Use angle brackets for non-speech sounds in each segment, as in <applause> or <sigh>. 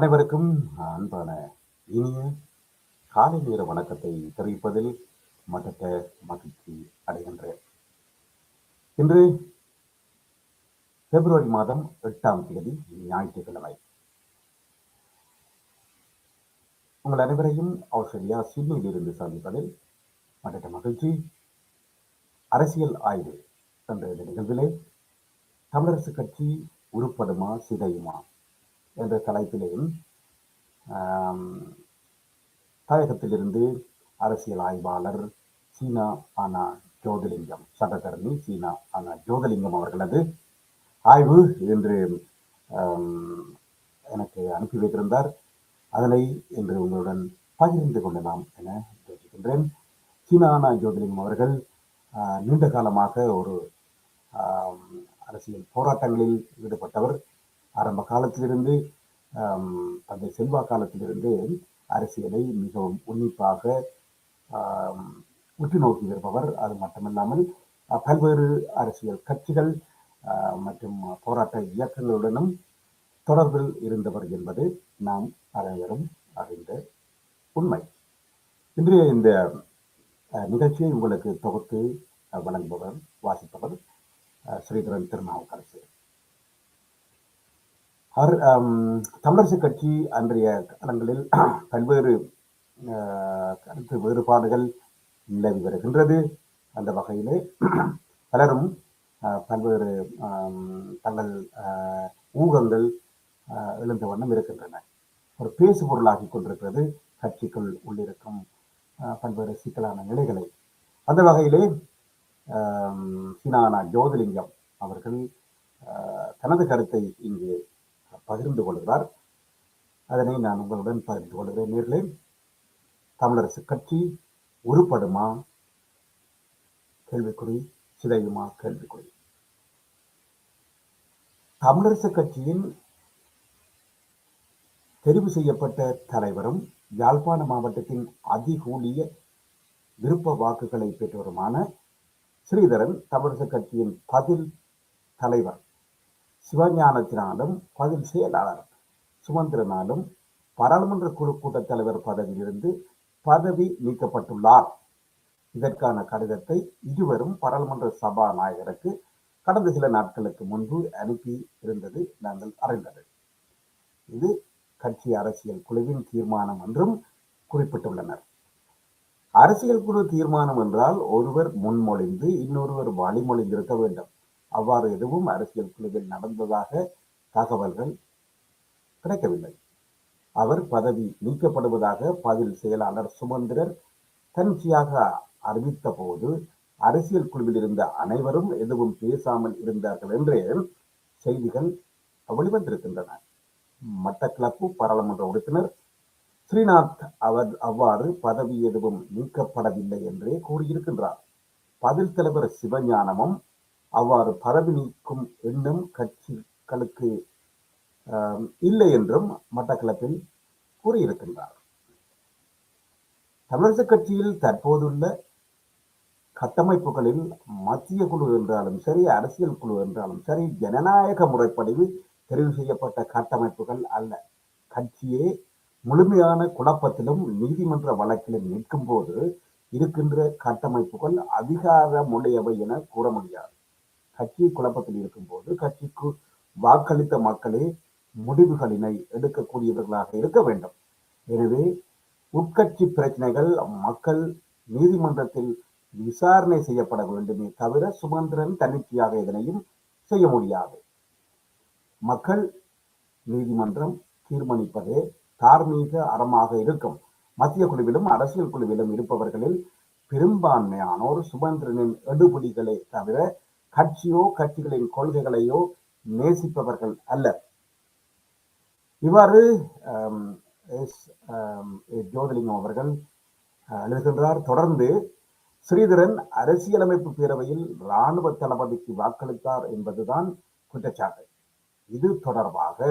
அனைவருக்கும் அன்பான இனிய காலை நேர வணக்கத்தை தெரிவிப்பதில் மட்டற்ற மகிழ்ச்சி அடைகின்றேன். இன்று பிப்ரவரி மாதம் எட்டாம் தேதி ஞாயிற்றுக்கிழமை. உங்கள் அனைவரையும் ஆஸ்திரேலியா சிட்னியில் இருந்து சந்திப்பதில் மட்டற்ற மகிழ்ச்சி. அரசியல் ஆய்வு என்ற இந்த நிகழ்விலே தமிழரசு கட்சி உருப்படுமா சிதையுமா? என்ற தலைப்பிலேயும் ஆம், தாயகத்திலிருந்து அரசியல் ஆய்வாளர் சீனா ஆனா ஜோதிலிங்கம் சட்டத்தரணி சீனா ஆனா ஜோதிலிங்கம் அவர்களது ஆய்வு என்று எனக்கு அனுப்பி வைத்திருந்தார். அதனை இன்று உங்களுடன் பகிர்ந்து கொள்ளலாம் என யோசிக்கின்றேன் சீனா ஆனா ஜோதிலிங்கம் அவர்கள் நீண்ட காலமாக ஒரு அரசியல் போராட்டங்களில் ஈடுபட்டவர். ஆரம்ப காலத்திலிருந்து அந்த தந்தை செல்வா காலத்திலிருந்து அரசியலை மிகவும் உன்னிப்பாக உற்று நோக்கி இருப்பவர் அது மட்டுமல்லாமல் பல்வேறு அரசியல் கட்சிகள் மற்றும் போராட்ட இயக்கங்களுடனும் தொடர்பில் இருந்தவர் என்பது நாம் அனைவரும் அறிந்த உண்மை. இன்றைய இந்த நிகழ்ச்சியை உங்களுக்கு தொகுத்து வழங்குபவர் வாசிப்பவர் ஸ்ரீதரன் திருநாவுக்கரசு. அவர் தமிழரசு கட்சி அன்றைய காலங்களில் <clears throat> பல்வேறு கருத்து வேறுபாடுகள் நிலவி வருகின்றது. அந்த வகையிலே <clears throat> பலரும் பல்வேறு தங்கள் ஊகங்கள் எழுந்த வண்ணம் இருக்கின்றன. ஒரு பேசு பொருளாகி கொண்டிருக்கிறது கட்சிக்குள் உள்ளிருக்கும் பல்வேறு சிக்கலான நிலைகளை. அந்த வகையிலே சீனானா ஜோதிலிங்கம் அவர்கள் தனது கருத்தை இங்கே பகிர்ந்து கொள்கிறார். அதனை நான் உங்களுடன் பகிர்ந்து கொள்கிறேன் நேர்களே. தமிழரசு கட்சி உருப்படுமா? கேள்விக்குறி சிதையுமா? கேள்விக்குறி. தமிழரசு கட்சியின் தெரிவு செய்யப்பட்ட தலைவரும் யாழ்ப்பாண மாவட்டத்தின் அதிகூலிய விருப்ப வாக்குகளை பெற்றவருமான ஸ்ரீதரன் தமிழரசு கட்சியின் பதில் தலைவர். சிவஞானத்தினாலும் பதில் செயலாளர் சுமந்திரனாலும் பாராளுமன்ற குழு கூட்டத் தலைவர் பதவியிலிருந்து பதவி நீக்கப்பட்டுள்ளார். இதற்கான கடிதத்தை இருவரும் பாராளுமன்ற சபாநாயகருக்கு கடந்த சில நாட்களுக்கு முன்பு அனுப்பி இருந்தது நாங்கள் அறிந்தது. இது கட்சி அரசியல் குழுவின் தீர்மானம் என்றும் குறிப்பிட்டுள்ளனர். அரசியல் குழு தீர்மானம் என்றால் ஒருவர் முன்மொழிந்து இன்னொருவர் வழிமொழிந்திருக்க வேண்டும். அவ்வாறு எதுவும் அரசியல் குழுவில் நடந்ததாக தகவல்கள் கிடைக்கவில்லை. அவர் பதவி நீக்கப்படுவதாக பதில் செயலாளர் சுமந்திரர் தன்னிச்சையாக அறிவித்த போது அரசியல் குழுவில் இருந்த அனைவரும் எதுவும் பேசாமல் இருந்தார்கள் என்று செய்திகள் வெளிவந்திருக்கின்றன. மட்டக்களப்பு பாராளுமன்ற உறுப்பினர் ஸ்ரீநாத் அவர் அவ்வாறு பதவி எதுவும் நீக்கப்படவில்லை என்றே கூறியிருக்கின்றார். பதில் தலைவர் சிவஞானமும் அவ்வாறு பரவி நீக்கும் எண்ணம் கட்சிகளுக்கு இல்லை என்றும் மட்டக்களப்பில் கூறியிருக்கின்றார். தமிழரசு கட்சியில் தற்போதுள்ள கட்டமைப்புகளில் மத்திய குழு என்றாலும் சரி அரசியல் குழு என்றாலும் சரி ஜனநாயக முறைப்படிவு தெரிவு செய்யப்பட்ட கட்டமைப்புகள் அல்ல. கட்சியே முழுமையான குழப்பத்திலும் நீதிமன்ற வழக்கிலும் நிற்கும் போது இருக்கின்ற கட்டமைப்புகள் அதிகாரமுடையவை என கூற முடியாது. கட்சி குழப்பத்தில் இருக்கும்போது கட்சிக்கு வாக்களித்த மக்களே முடிவுகளினை எடுக்கக்கூடியவர்களாக இருக்க வேண்டும். எனவே உட்கட்சி பிரச்சனைகள் மக்கள் நீதிமன்றத்தில் விசாரணை செய்யப்பட வேண்டுமே தவிர சுமந்திரன் தன்னிச்சையாக இதனையும் செய்ய முடியாது. மக்கள் நீதிமன்றம் தீர்மானிப்பதே தார்மீக அறமாக இருக்கும். மத்திய குழுவிலும் அரசியல் குழுவிலும் இருப்பவர்களில் பெரும்பான்மையானோர் சுமந்திரனின் எடுபடிகளை தவிர கட்சியோ கட்சிகளின் கொள்கைகளையோ நேசிப்பவர்கள் அல்ல. இவ்வாறு எஸ் ஜோதிலிங்கம் அவர்கள் எழுதுகின்றார் தொடர்ந்து ஸ்ரீதரன் அரசியலமைப்பு பேரவையில் இராணுவ தளபதிக்கு வாக்களித்தார் என்பதுதான் குற்றச்சாட்டு. இது தொடர்பாக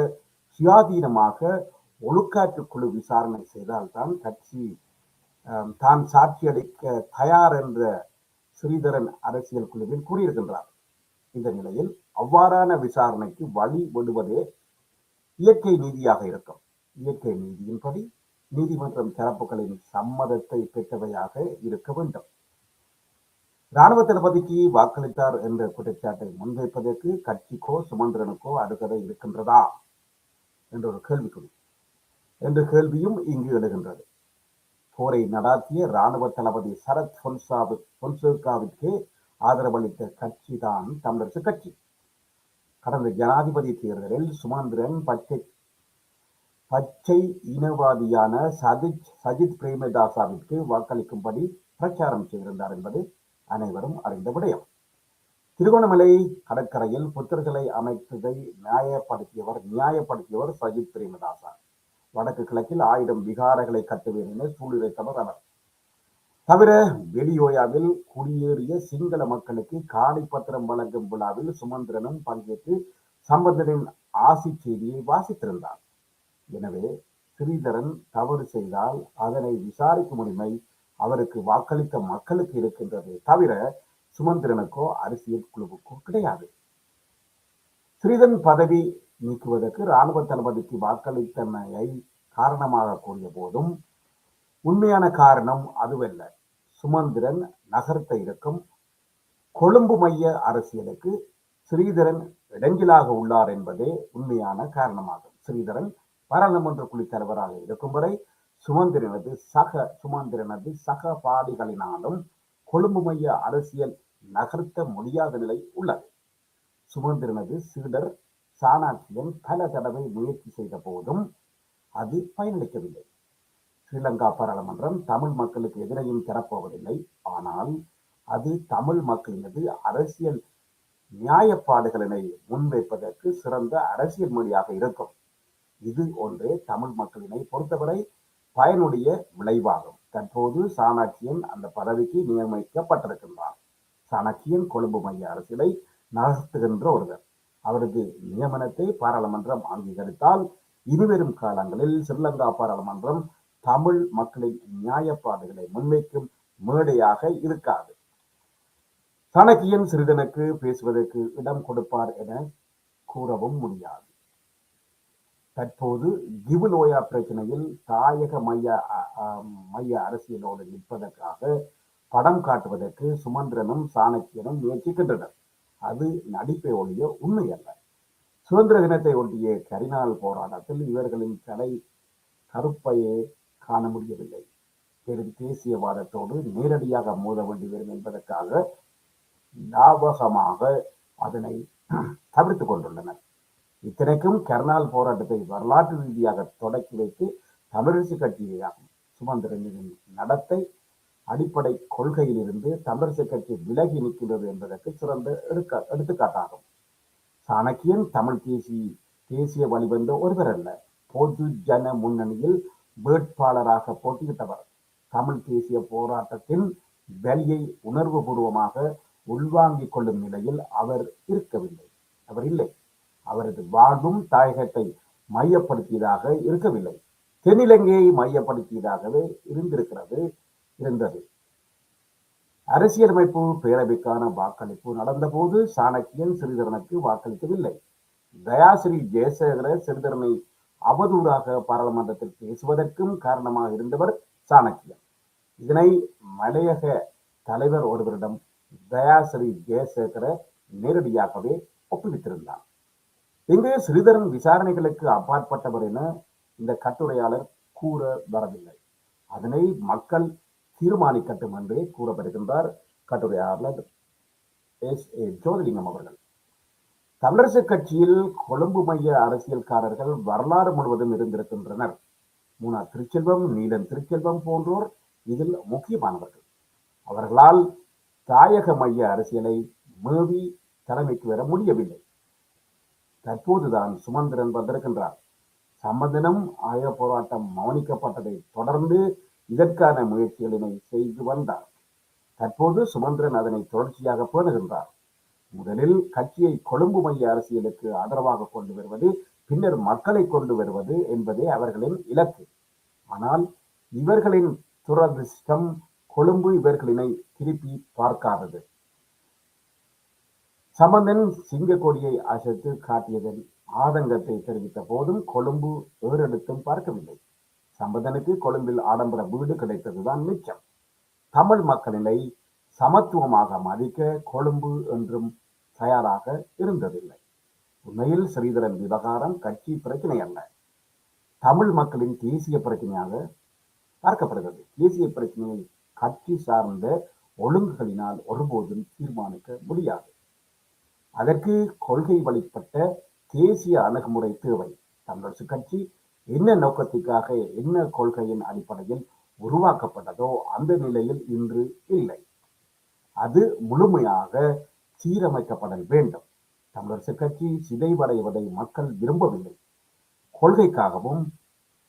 சுயாதீனமாக ஒழுக்காற்று குழு விசாரணை செய்தால்தான் கட்சி தான் சாட்சியளிக்க தயார் என்ற ஸ்ரீதரன் அரசியல் குழுவில் கூறியிருக்கின்றார். இந்த நிலையில் அவ்வாறான விசாரணைக்கு வழி விடுவதே இயற்கை நீதியாக இருக்கும். இயற்கை நீதியின்படி நீதிமன்றம் தரப்புகளின் சம்மதத்தை பெற்றவையாக இருக்க வேண்டும். ராணுவ தளபதிக்கு வாக்களித்தார் என்ற குற்றச்சாட்டை முன்வைப்பதற்கு கட்சிக்கோ சுமந்திரனுக்கோ அடுக்கதை இருக்கின்றதா? என்ற ஒரு கேள்விக்குறி. என்ற கேள்வியும் இங்கு எழுகின்றது. போரை நடாத்திய ராணுவ தளபதி சரத் பொன்சாவு பொன்சேகாவிற்கு ஆதரவளித்த கட்சி தான் தமிழரசு கட்சி. கடந்த ஜனாதிபதி தேர்தலில் சுமந்திரன் பச்சை பச்சை இனவாதியான சஜித் சஜித் பிரேமதாசாவிற்கு வாக்களிக்கும்படி பிரச்சாரம் செய்திருந்தார் என்பது அனைவரும் அறிந்த விடயம். திருகோணமலை கடற்கரையில் புத்தர்களை அமைத்ததை நியாயப்படுத்தியவர் நியாயப்படுத்தியவர் சஜித் பிரேமதாசா. வடக்கு கிழக்கில் ஆயிரம் விகாரங்களை கட்டுவேன் என சூழ்நிலைத்தவர் அவர் தவிர வெளியோயாவில் குடியேறிய சிங்கள மக்களுக்கு காணி பத்திரம் வழங்கும் விழாவில் சுமந்திரனும் பங்கேற்று சம்பந்தனின் ஆசி செய்தியை வாசித்திருந்தார். எனவே ஸ்ரீதரன் தவறு செய்தால் அதனை விசாரிக்கும் உரிமை அவருக்கு வாக்களித்த மக்களுக்கு இருக்கின்றது தவிர சுமந்திரனுக்கோ அரசியல் குழுவுக்கோ கிடையாது. ஸ்ரீதரன் பதவி நீக்குவதற்கு இராணுவ தளபதிக்கு வாக்களித்தமையை காரணமாக கூறிய போதும் உண்மையான காரணம் அதுவல்ல. சுமந்திரன் நகர்த்த இருக்கும் கொழும்பு மைய அரசியலுக்கு ஸ்ரீதரன் இடைஞ்சலாக உள்ளார் என்பதே உண்மையான காரணமாகும். ஸ்ரீதரன் பாராளுமன்ற குழு தலைவராக இருக்கும் வரை சுமந்திரனது சக சுமந்திரனது சக பாடிகளினாலும் கொழும்பு மைய அரசியல் நகர்த்த முடியாத நிலை உள்ளது. சுமந்திரனது சீடர் சாணாக்கியன் பல தடவை முயற்சி செய்த போதும் அது பயனளிக்கவில்லை. ஸ்ரீலங்கா பாராளுமன்றம் தமிழ் மக்களுக்கு எதிரையும் தரப்போவதில்லை. ஆனால் அது தமிழ் மக்களினது அரசியல் நியாயப்பாடுகளினை முன்வைப்பதற்கு சிறந்த அரசியல் மொழியாக இருக்கும். இது ஒன்றே தமிழ் மக்களினை பொறுத்தவரை பயனுடைய விளைவாகும். தற்போது சாணக்கியன் அந்த பதவிக்கு நியமிக்கப்பட்டிருக்கின்றார். சாணக்கியன் கொழும்பு மைய அரசியலை நகர்த்துகின்ற ஒருவர். அவரது நியமனத்தை பாராளுமன்றம் அங்கீகரித்தால் இனிவரும் காலங்களில் ஸ்ரீலங்கா பாராளுமன்றம் தமிழ் மக்களின் நியாயப்பாடுகளை முன்வைக்கும் மேடையாக இருக்காது. சாணக்கியன் சிறிதனுக்கு பேசுவதற்கு இடம் கொடுப்பார் என கூறவும் முடியாது. தற்போது கிவுலோயா பிரச்சனையில் தாயக மைய மைய அரசியலோடு நிற்பதற்காக படம் காட்டுவதற்கு சுமந்திரனும் சாணக்கியனும் முயற்சிக்கின்றனர். அது நடிப்பை ஒழிய உண்மை அல்ல சுதந்திர தினத்தை ஒட்டிய கரிநாள் போராட்டத்தில் இவர்களின் கடை கருப்பையே காண முடியவில்லை. பெரும் தேசியவாதத்தோடு நேரடியாக மோத வேண்டி வரும் என்பதற்காக லாபகமாக அதனை தவிர்த்துக் கொண்டுள்ளனர். இத்தனைக்கும் கர்னால் போராட்டத்தை வரலாற்று ரீதியாக தொடக்கி வைத்து தமிழரசு கட்சியாகும் சுமந்திரனின் நடத்தை அடிப்படை கொள்கையிலிருந்து தமிழரசு கட்சி விலகி நிற்கின்றது என்பதற்கு சிறந்த எடுக்க எடுத்துக்காட்டாகும். சாணக்கியன் தமிழ் தேசிய தேசிய வழிவந்த ஒருவர் அல்ல. பொது ஜன முன்னணியில் வேட்பாளராக போட்டியிட்டவர். தமிழ் தேசிய போராட்டத்தின் வலியை உணர்வு பூர்வமாக உள்வாங்கிக் கொள்ளும் நிலையில் அவர் இருக்கவில்லை. அவர் இல்லை. அவரது வாழ்வும் தாயகத்தை மையப்படுத்தியதாக இருக்கவில்லை. தென்னிலங்கையை மையப்படுத்தியதாகவே இருந்திருக்கிறது இருந்தது. அரசியலமைப்பு பேரவைக்கான வாக்களிப்பு நடந்தபோது சாணக்கியன் சிறிதரனுக்கு வாக்களிக்கவில்லை. தயாசிரி ஜெயசேகர சிறிதரனை அவதூறாக பாராளுமன்றத்தில் பேசுவதற்கும் காரணமாக இருந்தவர் சாணக்கியன் இதனை மலையக தலைவர் ஒருவரிடம் தயாசிரி ஜெயசேகர நேரடியாகவே ஒப்புவித்திருந்தார். இங்கு ஸ்ரீதரன் விசாரணைகளுக்கு அப்பாற்பட்டவர் என இந்த கட்டுரையாளர் கூற வரவில்லை. அதனை மக்கள் தீர்மானிக்கட்டும் என்றே கூறப்படுகின்றார் கட்டுரையாளர் எஸ் ஏ ஜோதிலிங்கம் அவர்கள். தமிழரசு கட்சியில் கொழும்பு மைய அரசியல்காரர்கள் வரலாறு முழுவதும் இருந்திருக்கின்றனர். மூனா திருச்செல்வம் நீலன் திருச்செல்வம் போன்றோர் இதில் முக்கியமானவர்கள். அவர்களால் தாயக மைய அரசியலை மேவி தலைமைக்கு வர முடியவில்லை. தற்போதுதான் சுமந்திரன் வந்திருக்கின்றார். சம்பந்தனம் ஆய போராட்டம் மௌனிக்கப்பட்டதை தொடர்ந்து இதற்கான முயற்சிகளினை செய்து வந்தார். தற்போது சுமந்திரன் அதனை தொடர்ச்சியாக பேணுகின்றார். முதலில் கட்சியை கொழும்பு மைய அரசியலுக்கு ஆதரவாக கொண்டு வருவது பின்னர் மக்களை கொண்டு வருவது என்பதே அவர்களின் இலக்கு. ஆனால் இவர்களின் துரதிர்ஷ்டம் கொழும்பு இவர்களினை திருப்பி பார்க்காதது. சம்பந்தன் சிங்க கொடியை அசைத்து காட்டியதன் ஆதங்கத்தை தெரிவித்த போதும் கொழும்பு ஏறெடுத்தும் பார்க்கவில்லை. சம்பந்தனுக்கு கொழும்பில் ஆடம்பர வீடு கிடைத்ததுதான் மிச்சம். தமிழ் மக்களினை சமத்துவமாக மதிக்க கொழும்பு என்றும் தயாராக இருந்ததில்லை. உண்மையில் ஸ்ரீதரன் விவகாரம் கட்சி பிரச்சனை அல்ல. தமிழ் மக்களின் தேசிய பிரச்சனையாக பார்க்கப்படுகிறது. தேசிய பிரச்சனையை கட்சி சார்ந்த ஒழுங்குகளினால் ஒருபோதும் தீர்மானிக்க முடியாது. அதற்கு கொள்கை வழிபட்ட தேசிய அணுகுமுறை தேவை. தமிழரசு கட்சி என்ன நோக்கத்திற்காக என்ன கொள்கையின் அடிப்படையில் உருவாக்கப்பட்டதோ அந்த நிலையில் இன்று இல்லை. அது முழுமையாக சீரமைக்கப்படல் வேண்டும். தமிழரசு கட்சி சிதைவடைவதை மக்கள் விரும்பவில்லை. கொள்கைக்காகவும்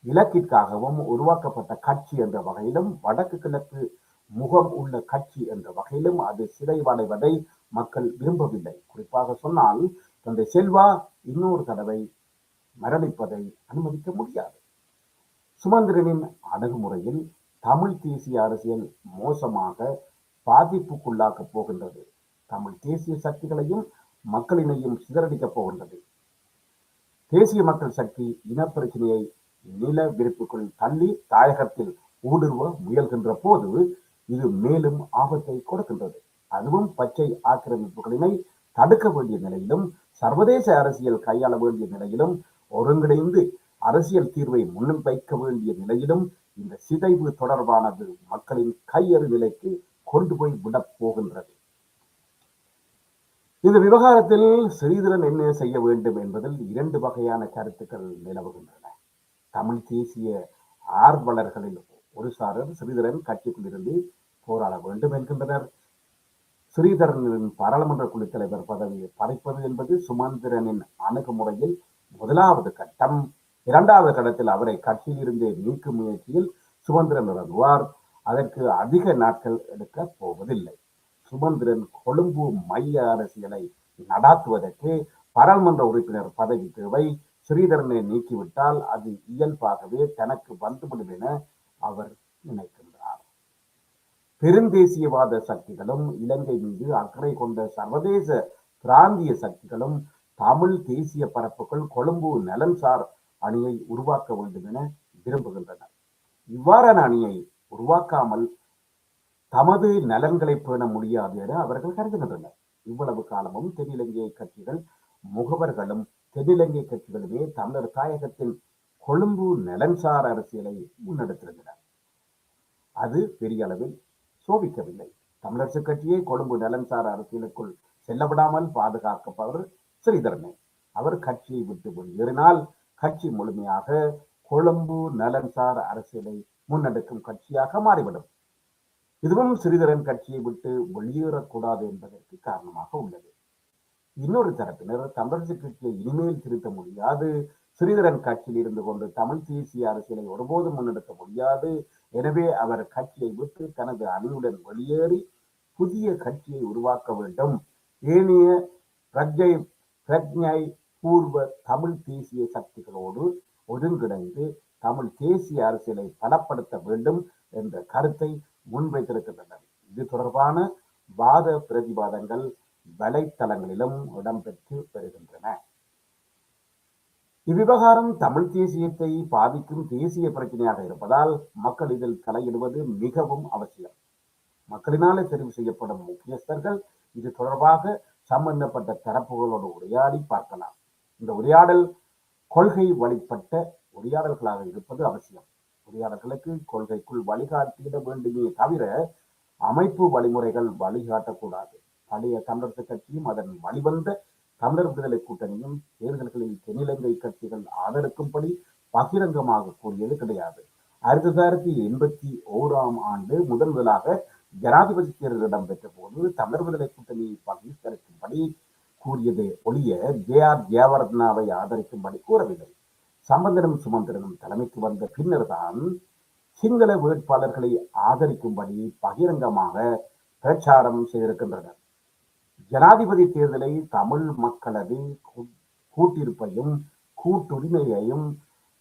இலக்கிற்காகவும் உருவாக்கப்பட்ட கட்சி என்ற வகையிலும் வடக்கு கிழக்கு முகம் உள்ள கட்சி என்ற வகையிலும் அது சிதைவடைவதை மக்கள் விரும்பவில்லை. குறிப்பாக சொன்னால் தந்தை செல்வா இன்னொரு தடவை மரணிப்பதை அனுமதிக்க முடியாது. சுமந்திரனின் அணுகுமுறையில் தமிழ் தேசிய அரசியல் மோசமாக பாதிப்புக்குள்ளாக்கப் போகின்றது. தமிழ் தேசிய சக்திகளையும் மக்களினையும் சிதறடிக்கப் போகின்றது. தேசிய மக்கள் சக்தி இனப்பிரச்சனையை நில விருப்புக்குள் தள்ளி தாயகத்தில் ஊடுருவ முயல்கின்ற போது இது மேலும் ஆபத்தை கொடுக்கின்றது. அதுவும் பச்சை ஆக்கிரமிப்புகளினை தடுக்க வேண்டிய நிலையிலும் சர்வதேச அரசியல் கையாள வேண்டிய நிலையிலும் ஒருங்கிணைந்து அரசியல் தீர்வை முன்னும் வைக்க வேண்டிய நிலையிலும் இந்த சிதைவு தொடர்பானது மக்களின் கையறு நிலைக்கு கொண்டு போய் விடப் போகின்றது இந்த விவகாரத்தில் ஸ்ரீதரன் என்ன செய்ய வேண்டும் என்பதில் இரண்டு வகையான கருத்துக்கள் நிலவுகின்றன. தமிழ் தேசிய ஆர்வலர்களில் ஒரு சாரர் ஸ்ரீதரன் கட்சிக்குள் இருந்து போராட வேண்டும் என்கின்றனர். ஸ்ரீதரனின் பாராளுமன்ற குழு தலைவர் பதவியை படைப்பது என்பது சுமந்திரனின் அணுகுமுறையில் முதலாவது கட்டம். இரண்டாவது கட்டத்தில் அவரை கட்சியில் இருந்தே நீக்கும் முயற்சியில் சுமந்திரன் இறங்குவார். அதற்கு அதிக நாட்கள் எடுக்க போவதில்லை. சுமந்திரன் கொழும்பு மைய அரசியலை நடாத்துவதற்கு பாராளுமன்ற உறுப்பினர் பதவி தேவை ஸ்ரீதரனை நீக்கிவிட்டால் அது இயல்பாகவே தனக்கு வந்துவிடும் என அவர் நினைக்கின்றார். பெருந்தேசியவாத சக்திகளும் இலங்கை மீது அக்கறை கொண்ட சர்வதேச பிராந்திய சக்திகளும் தமிழ் தேசிய பரப்புகள் கொழும்பு நலன்சார் அணியை உருவாக்க வேண்டும் என விரும்புகின்றனர். இவ்வாறான அணியை உருவாக்காமல் தமது நலன்களை பேண முடியாது என அவர்கள் கருதுகின்றனர். இவ்வளவு காலமும் தென்னிலங்கை கட்சிகள் முகவர்களும் தென்னிலங்கை கட்சிகளுமே தமிழர் தாயகத்தின் கொழும்பு நலன்சார் அரசியலை முன்னெடுத்திருந்தனர். அது பெரிய அளவில் சோபிக்கவில்லை. தமிழரசு கட்சியை கொழும்பு நலன்சார் அரசியலுக்குள் செல்லவிடாமல் பாதுகாக்கப்பவர் ஸ்ரீதரனே. அவர் கட்சியை விட்டு வெளியேறினால் கட்சி முழுமையாக கொழும்பு நலன்சார் அரசியலை முன்னெடுக்கும் கட்சியாக மாறிவிடும். இதுவும் ஸ்ரீதரன் கட்சியை விட்டு வெளியேறக்கூடாது என்பதற்கு காரணமாக உள்ளது. இன்னொரு தரப்பினர் தமிழரசு கட்சியை இனிமேல் திருத்த முடியாது. ஸ்ரீதரன் கட்சியில் இருந்து கொண்டு தமிழ் தேசிய அரசியலை ஒருபோதும் முன்னெடுக்க முடியாது. எனவே அவர் கட்சியை விட்டு தனது அணியுடன் வெளியேறி புதிய கட்சியை உருவாக்க வேண்டும். ஏனைய பிரஜை பிரஜை பூர்வ தமிழ் தேசிய சக்திகளோடு ஒருங்கிணைந்து தமிழ் தேசிய அரசியலை பலப்படுத்த வேண்டும் என்ற கருத்தை முன்வைத்திருக்கின்றனர். இது தொடர்பான வாத பிரதிவாதங்கள் வலைத்தளங்களிலும் இடம்பெற்று வருகின்றன. இவ்விவகாரம் தமிழ் தேசியத்தை பாதிக்கும் தேசிய பிரச்சனையாக இருப்பதால் மக்கள் இதில் தலையிடுவது மிகவும் அவசியம். மக்களினாலே தெரிவு செய்யப்படும் முக்கியஸ்தர்கள் இது தொடர்பாக சம்பந்தப்பட்ட தரப்புகளோடு உரையாடி பார்க்கலாம். இந்த உரையாடல் கொள்கை வழிபட்ட உரையாடல்களாக இருப்பது அவசியம். உரையாடல்களுக்கு கொள்கைக்குள் வழிகாட்டிட வேண்டுமே தவிர அமைப்பு வழிமுறைகள் வழிகாட்டக்கூடாது. பழைய தமிழரசு கட்சியும் அதன் வழிவந்த தமிழர் விடுதலை கூட்டணியும் தேர்தல்களில் தென்னிலங்கை கட்சிகள் ஆதரிக்கும்படி பகிரங்கமாக கூறியது கிடையாது. ஆயிரத்தி தொள்ளாயிரத்தி எண்பத்தி ஓராம் ஆண்டு முதன் முதலாக ஜனாதிபதி தேர்தல் இடம்பெற்ற போது தமிழர் விடுதலை கூட்டணியை பகிஷ்கரிக்கும்படி கூறியது ஒழிய ஜே ஆர் ஜெயவர்தனாவை ஆதரிக்கும்படி கூறவில்லை. சம்பந்தனும் சுமந்திரனும் தலைமைக்கு வந்த பின்னர்தான் சிங்கள வேட்பாளர்களை ஆதரிக்கும்படி பகிரங்கமாக பிரச்சாரம் செய்திருக்கின்றனர். ஜனாதிபதி தேர்தலை தமிழ் மக்களது கூட்டிருப்பையும் கூட்டுரிமையையும்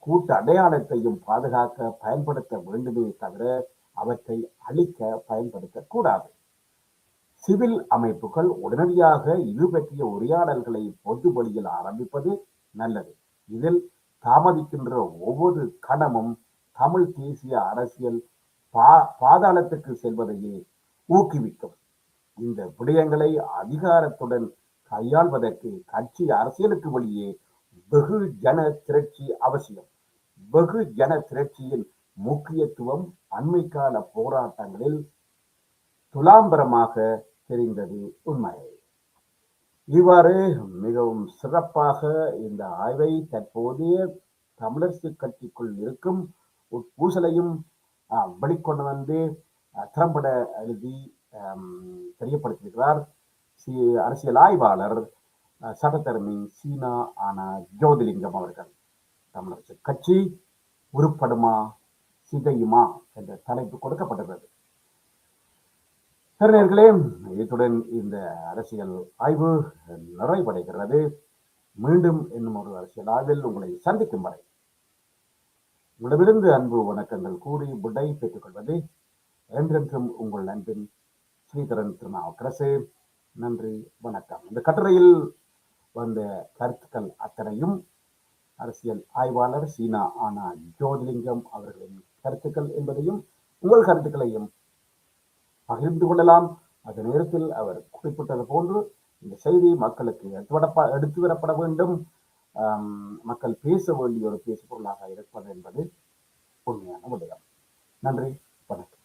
கூட்டு அடையாளத்தையும் பாதுகாக்க பயன்படுத்த வேண்டுமே தவிர அவற்றை அழிக்க பயன்படுத்தக்கூடாது. சிவில் அமைப்புகள் உடனடியாக இது பற்றிய உரையாடல்களை பொது வழியில் ஆரம்பிப்பது நல்லது. இதில் தாமதிக்கின்ற ஒவ்வொரு கணமும் தமிழ் தேசிய அரசியல் பா பாதாளத்துக்கு செல்வதையே ஊக்குவிக்கும். இந்த விடயங்களை அதிகாரத்துடன் கையாள்வதற்கு கட்சி அரசியலுக்கு வெளியே வெகு ஜன திரட்சி அவசியம். வெகு ஜன திரட்சியின் முக்கியத்துவம் அண்மைக்கால போராட்டங்களில் துலாம்பரமாக தெரிந்தது உண்மை இவ்வாறு மிகவும் சிறப்பாக இந்த ஆய்வை தற்போதைய தமிழரசு கட்சிக்குள் இருக்கும் பூசலையும் வெளிக்கொண்டு வந்து திறம்பட எழுதி தெரியப்படுத்தியிருக்கிறார். சி அரசியல் ஆய்வாளர் சட்டத்தரணி சீனா ஆனா ஜோதிலிங்கம் அவர்கள். தமிழரசு கட்சி உருப்படுமா சிதையுமா? என்ற தலைப்பு கொடுக்கப்பட்டுள்ளது திருநேர்களே இத்துடன் இந்த அரசியல் ஆய்வு நிறைவடைகிறது. மீண்டும் இன்னும் ஒரு அரசியல் ஆய்வில் உங்களை சந்திக்கும் வரை உங்களிடமிருந்து அன்பு வணக்கங்கள் கூறி விடை பெற்றுக் கொள்வது என்றென்றும் உங்கள் அன்பின் ஸ்ரீதரன் திருநாவுக்கரசு. நன்றி வணக்கம். இந்த கட்டுரையில் வந்த கருத்துக்கள் அத்தனையும் அரசியல் ஆய்வாளர் சீனா ஆனா ஜோதிலிங்கம் அவர்களின் கருத்துக்கள் என்பதையும் உங்கள் கருத்துக்களையும் பகிர்ந்து கொள்ளலாம். அதே நேரத்தில் அவர் குறிப்பிட்டது போன்று இந்த செய்தி மக்களுக்கு எடுத்து எடுத்து வரப்பட வேண்டும் மக்கள் பேச வேண்டிய ஒரு பேசு பொருளாக இருப்பது என்பது உண்மையான விடயம் நன்றி. வணக்கம்.